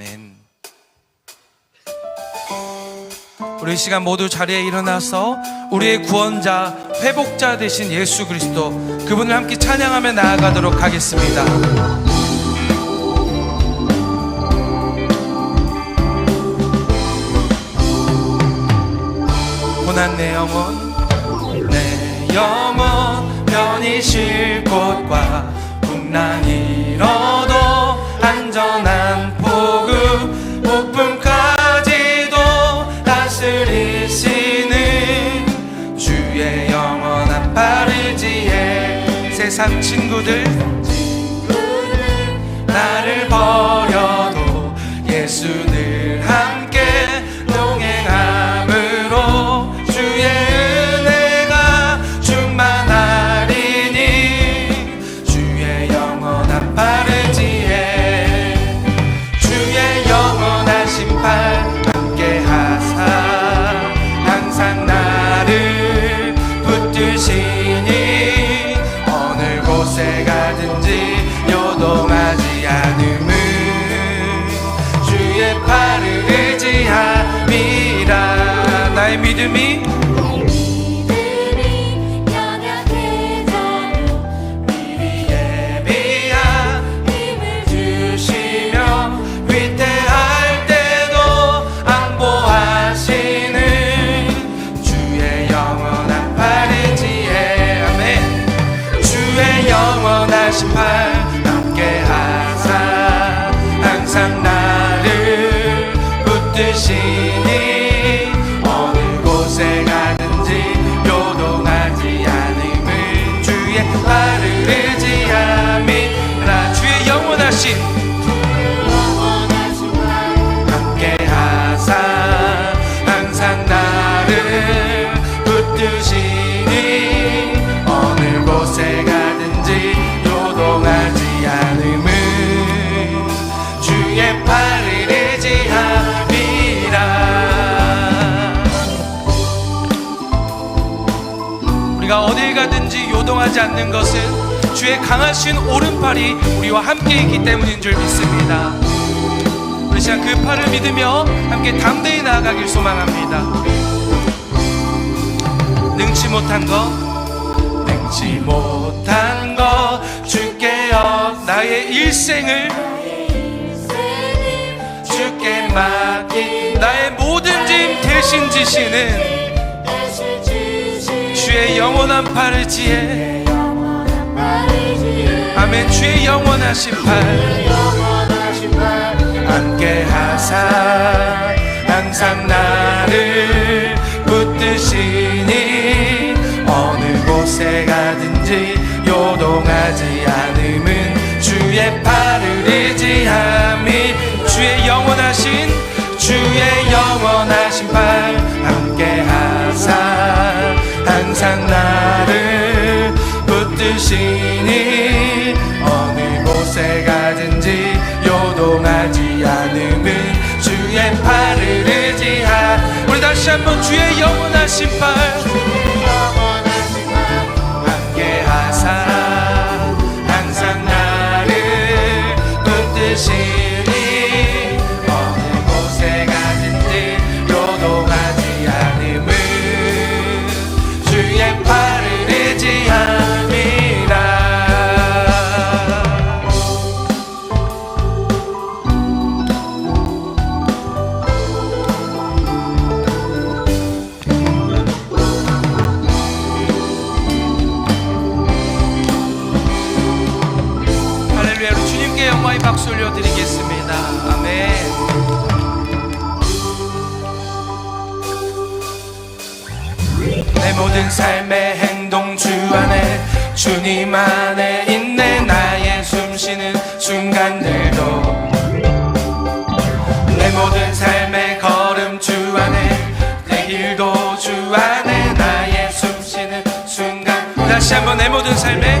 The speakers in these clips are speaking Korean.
아멘. 우리 이 시간 모두 자리에 일어나서 우리의 구원자, 회복자 되신 예수 그리스도 그분을 함께 찬양하며 나아가도록 하겠습니다. 고난 내 영혼 내 영혼 편히 쉴 곳과 풍랑이 일어도 안전한 친구들 붙드 않는 것은 주의 강하신 오른팔이 우리와 함께 있기 때문인 줄 믿습니다. 우리 시간 그 팔을 믿으며 함께 담대히 나아가길 소망합니다. 능치 못한 것, 능치 못한 것 주께여 나의 일생을 주께 맡기 나의 모든 짐 대신 지시는 주의 영원한 팔을 지혜 아멘 주의 영원하신 팔. 함께 하사. 항상 나를 붙드시 다시 한번 주의 영원하신 팔 주님 안에 있네 나의 숨쉬는 순간들도. 내 모든 삶의 걸음 주 안에 내 길도 주 안에 나의 숨쉬는 순간. 다시 한번 내 모든 삶의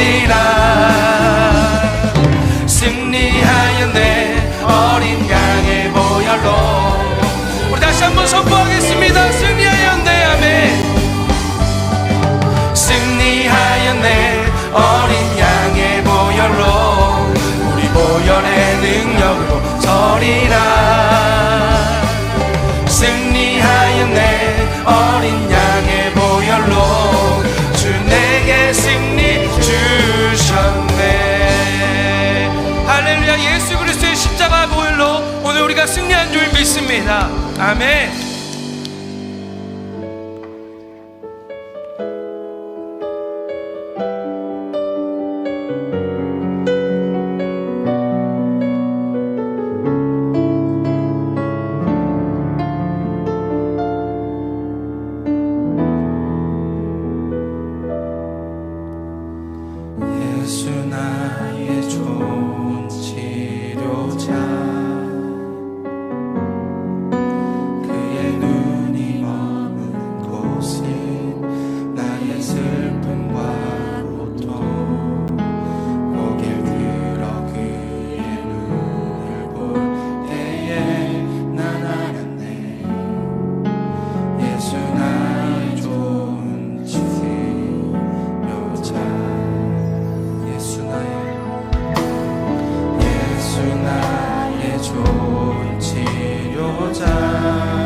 우리라 승리하였네 어린 양의 보혈로 우리 다시 한번 선포하겠습니다. 승리! 아멘. 좋은 치료자.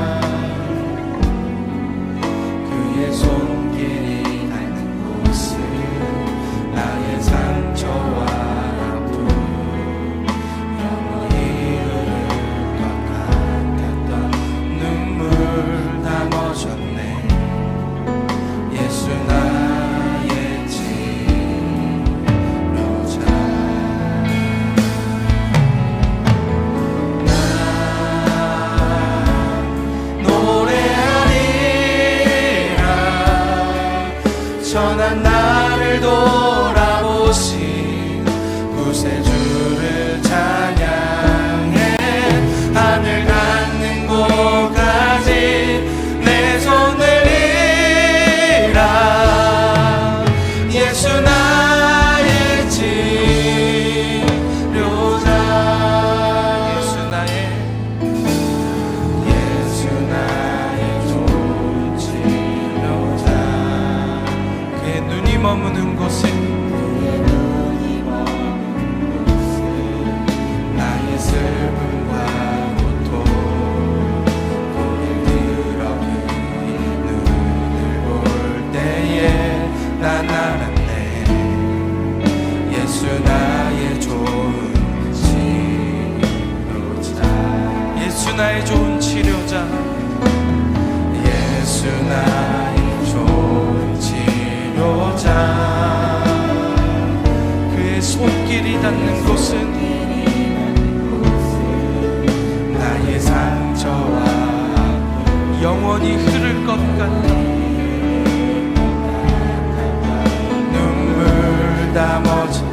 영원히 흐를 것 같아. 눈물 담아진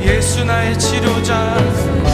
예수 나의 치료자.